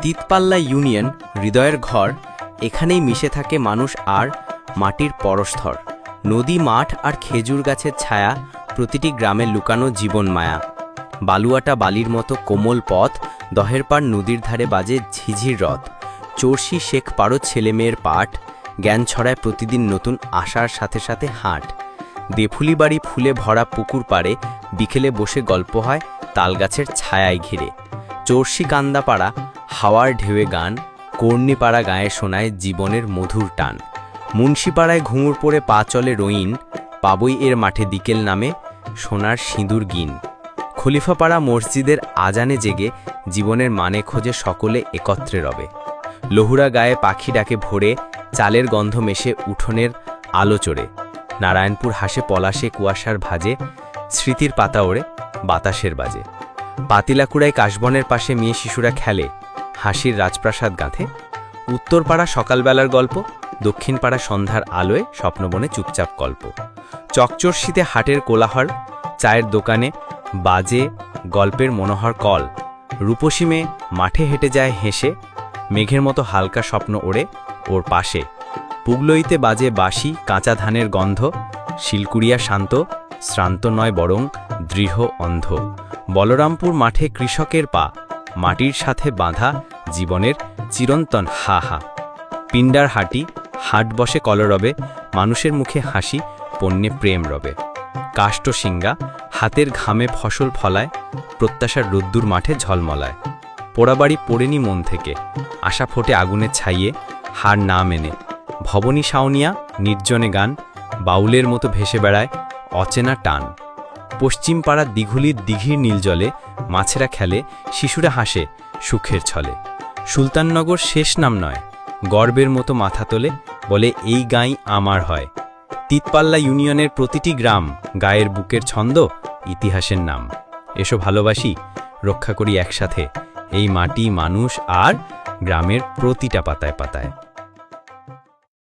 তিতপাল্লা union হৃদয়ের ঘর, এখানেই মিশে থাকে মানুষ আর মাটির পরস্থর নদী, মাঠ আর খেজুর গাছের ছায়া প্রতিটি গ্রামে লুকানো জীবন মায়া। বালুয়াটা বালির মতো কোমল পথ, দহের পার নদীর ধারে বাজে ঝিঝির রথ। চর্ষি শেখ পারো ছেলেমেয়ের পাঠ, জ্ঞান ছড়ায় প্রতিদিন নতুন আশার সাথে সাথে হাট। দেফুলি বাড়ি ফুলে ভরা পুকুর পাড়ে বিকেলে বসে গল্প হয় তালগাছের ছায়ায় ঘিরে। চর্ষি কান্দাপাড়া হাওয়ার ঢেউয়ে গান, কর্ণিপাড়া গায়ে শোনায় জীবনের মধুর টান। মুন্সিপাড়ায় ঘুঙুর পরে পা চলে রইন পাবই এর মাঠে দিকেল নামে সোনার সিঁদুর গিন। খলিফাপাড়া মসজিদের আজানে জেগে জীবনের মানে খোঁজে সকলে একত্রে রবে। লহুরা গায়ে পাখি ডাকে ভরে, চালের গন্ধ মেশে উঠোনের আলো চড়ে। নারায়ণপুর হাসে পলাশে কুয়াশার ভাজে, স্মৃতির পাতা ওড়ে বাতাসের বাজে। পাতিলাকুড়ায় কাশবনের পাশে মেয়ে শিশুরা খেলে হাসির রাজপ্রাসাদ গাঁথে, উত্তরপাড়া সকালবেলার গল্প, দক্ষিণপাড়া সন্ধ্যার আলোয় স্বপ্নবনে চুপচাপ গল্প। চকচর্ষিতে হাটের কোলাহল, চায়ের দোকানে বাজে গল্পের মনোহর কল রূপসীমে মাঠে হেঁটে যায় হেসে, মেঘের মতো হালকা স্বপ্ন ওড়ে ওর পাশে। পুগলইতে বাজে বাসি কাঁচা ধানের গন্ধ, শিলকুড়িয়া শান্ত, শ্রান্ত নয় বরং দৃঢ় অন্ধ। বলরামপুর মাঠে কৃষকের পা, মাটির সাথে বাঁধা জীবনের চিরন্তন হা হা পিণ্ডার হাটি, হাট বসে কলরবে, মানুষের মুখে হাসি, পণ্যে প্রেম রবে। কাষ্ঠসিঙ্গা হাতের ঘামে ফসল ফলায়, প্রত্যাশার রোদ্দুর মাঠে ঝলমলায়। পোড়াবাড়ি পড়েনি মন থেকে, আশা ফোটে আগুনে ছাইয়ে, হার না মেনে। ভবনী সাউনিয়া, নির্জনে গান, বাউলের মতো ভেসে বেড়ায়, অচেনা টান। পশ্চিম পাড়ার দিঘুলির দিঘির নীল জলে মাছেরা খেলে, শিশুরা হাসে সুখের ছলে। সুলতাননগর শেষ নাম নয়, গর্বের মতো মাথা তোলে, বলে এই গাঁই আমার হয়। তিতপাল্লা ইউনিয়নের প্রতিটি গ্রাম গায়ের বুকের ছন্দ, ইতিহাসের নাম। এসো ভালোবাসি, রক্ষা করি একসাথে এই মাটি, মানুষ আর গ্রামের প্রতিটা পাতায় পাতায়।